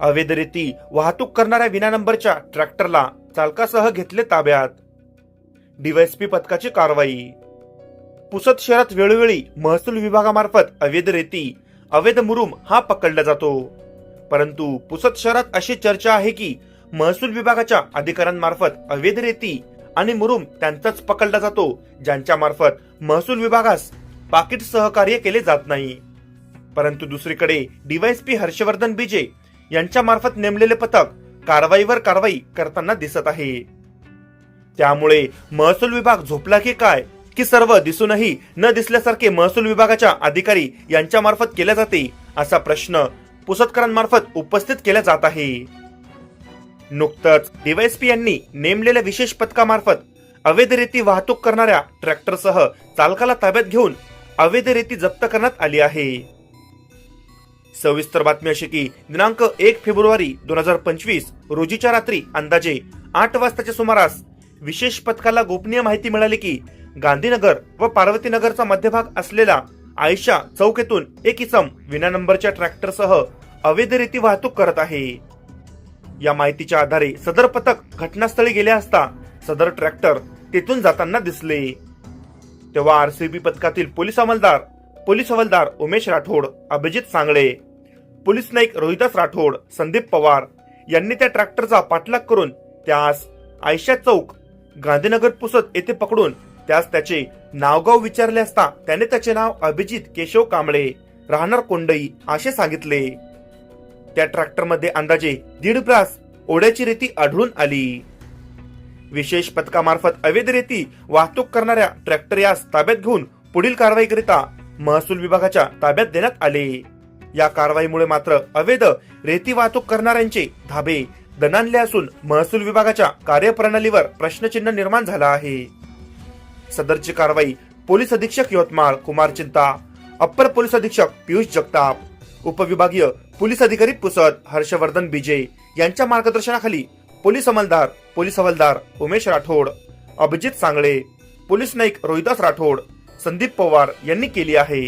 अवैध रेती वाहतूक करणाऱ्या विना नंबरच्या ट्रॅक्टरला चालकासह घेतले ताब्यात. डीवायएसपी पथकाची कारवाई. पुसद शहरात वेळोवेळी महसूल विभागामार्फत अवैध रेती अवैध मुरुम हा पकडला जातो. परंतु पुसद शहरात अशी चर्चा आहे की महसूल विभागाच्या अधिकाऱ्यांमार्फत अवैध रेती आणि मुरुम त्यांचाच पकडला जातो ज्यांच्या मार्फत महसूल विभागास पाकिट सहकार्य केले जात नाही. परंतु दुसरीकडे डीवायएसपी हर्षवर्धन बीजे यांच्या मार्फत नेमलेले पथक कारवाईवर कारवाई करताना दिसत आहे. त्यामुळे महसूल विभाग झोपला की काय की सर्व दिसूनही न दिसल्यासारखे महसूल विभागाच्या अधिकारी यांच्या मार्फत केल्या जाते असा प्रश्न पुसतकरांमार्फत उपस्थित केला जात आहे. नुकतंच डीवायएसपी यांनी नेमलेल्या विशेष पथकामार्फत अवैध रेती वाहतूक करणाऱ्या ट्रॅक्टरसह चालकाला ताब्यात घेऊन अवैध रेती जप्त करण्यात आली आहे. सविस्तर बातमी अशी की दिनांक एक फेब्रुवारी दोन हजार पंचवीस रोजीच्या रात्री अंदाजे आठ वाजताच्या सुमारास विशेष पथकाला गोपनीय माहिती मिळाली की गांधीनगर व पार्वतीनगरचा मध्यभाग असलेला आयशा चौक येथून एक इसम विना नंबरच्या ट्रॅक्टरसह अवैधरीती वाहतूक करत आहे. या माहितीच्या आधारे सदर पथक घटनास्थळी गेले असता सदर ट्रॅक्टर तेथून जाताना दिसले. तेव्हा आरसीबी पथकातील पोलीस अंमलदार पोलीस हवालदार उमेश राठोड अभिजित सांगळे पोलीस नाईक रोहिदास राठोड संदीप पवार यांनी त्या ट्रॅक्टरचा पाठलाग करून त्यास आयशा चौक गांधीनगर पुसद येथे पकडून त्यास त्याचे नावगाव विचारले असता त्याने त्याचे नाव अभिजित केशव कांबळे राहणार कोंडई असे सांगितले. त्या ट्रॅक्टरमध्ये अंदाजे दीड ब्रास ओढ्याची रेती आढळून आली. विशेष पथकामार्फत अवैध रेती वाहतूक करणाऱ्या ट्रॅक्टर यास ताब्यात घेऊन पुढील कारवाईकरिता महसूल विभागाच्या ताब्यात देण्यात आले. या कारवाईमुळे मात्र अवैध रेती वाहतूक करणाऱ्यांचे धाबे दणाणले असून महसूल विभागाच्या कार्यप्रणालीवर प्रश्नचिन्ह निर्माण झाला आहे. सदरची कारवाई पोलीस अधीक्षक यवतमाळ कुमार चिंता अप्पर पोलीस अधीक्षक पियुष जगताप उपविभागीय पोलीस अधिकारी पुसद हर्षवर्धन बिजे यांच्या मार्गदर्शनाखाली पोलीस अंमलदार पोलीस हवालदार उमेश राठोड अभिजित सांगळे पोलीस नाईक रोहिदास राठोड संदीप पवार यांनी केली आहे.